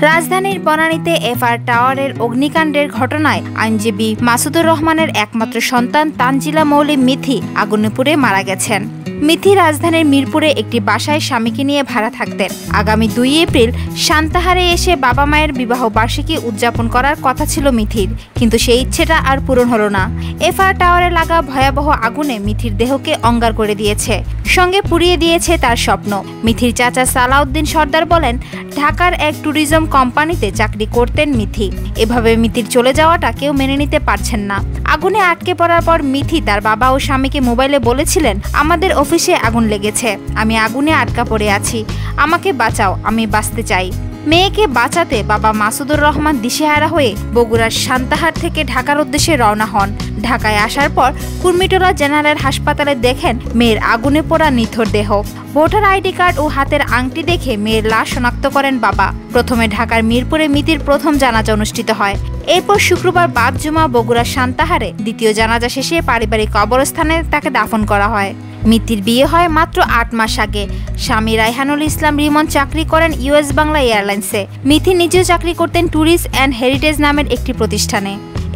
রাজধানীর বনানীতে এফআর টাওয়ারের অগ্নিকাণ্ডের ঘটনায় আইনজীবী মাসুদুর রহমানের একমাত্র সন্তান তানজিলা মৌলি মিথি আগুনে পুড়ে মারা গেছেন। মিথি রাজধানীর মিরপুরে একটি বাসায় স্বামীকে নিয়ে ভাড়া থাকতেন। আগামী দুই এপ্রিল শান্তাহারে এসে বাবা মায়ের বিবাহ বার্ষিকী উদযাপন করার কথা ছিল মিথির, কিন্তু সেই ইচ্ছেটা আর পূরণ হলো না। এফআর টাওয়ারে লাগা ভয়াবহ আগুনে মিথির দেহকে অঙ্গার করে দিয়েছে। সঙ্গে পুড়িয়ে দিয়েছে তার স্বপ্ন। মিথির চাচা সালাউদ্দিন সর্দার বলেন, ঢাকার এক ট্যুরিজম কোম্পানিতে চাকরি করতেন মিথি। এভাবে মিথির চলে যাওয়াটা কেউ মেনে নিতে পারছেন না। আগুনে আটকে পড়ার পর মিথি তার বাবা ও স্বামীকে মোবাইলে বলেছিলেন, আমাদের অফিসে আগুন লেগেছে। আমি আগুনে আটকা পড়ে আছি। আমাকে বাঁচাও, আমি বাঁচতে চাই। মেয়েকে বাঁচাতে বাবা মাসুদুর রহমান দিশেহারা হয়ে বগুড়ার সান্তাহার থেকে ঢাকার উদ্দেশ্যে রওনা হন। ঢাকায় আসার পর কুর্মিটোলা জেনারেল হাসপাতালে দেখেন মেয়ের আগুনে পোড়া নিথর দেহ। ভোটার আইডি কার্ড ও হাতের আংটি দেখে মেয়ের লাশ শনাক্ত করেন বাবা। প্রথমে ঢাকার মিরপুরে মিতির প্রথম জানাজা অনুষ্ঠিত হয়। এরপর শুক্রবার বাদ জুমা বগুড়ার সান্তাহারে দ্বিতীয় জানাজা শেষে পারিবারিক কবরস্থানে তাকে দাফন করা হয়। মিতির বিয়ে হয় মাত্র আট মাস আগে। স্বামী রায়হানুল ইসলাম রিমন চাকরি করেন ইউএস বাংলা এয়ারলাইন্সে। মিথি নিজেও চাকরি করতেন ট্যুরিস্ট অ্যান্ড হেরিটেজ নামের একটি প্রতিষ্ঠানে।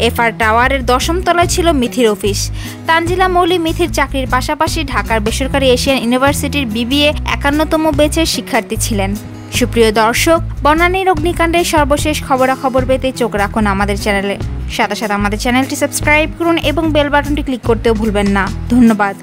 এফআর টাওয়ারের দশম তলায় ছিল মিথির অফিস। তানজিলা মৌলি মিথির চাকরির পাশাপাশি ঢাকার বেসরকারি এশিয়ান ইউনিভার্সিটির বিবিএ একান্নতম বেচের শিক্ষার্থী ছিলেন। সুপ্রিয় দর্শক বনানীর অগ্নিকাণ্ডের সর্বশেষ খবরাখবর পেতে চোখ রাখুন আমাদের চ্যানেলে। সাথে সাথে আমাদের চ্যানেলটি সাবস্ক্রাইব করুন এবং বেল বাটনটি ক্লিক করতেও ভুলবেন না। ধন্যবাদ।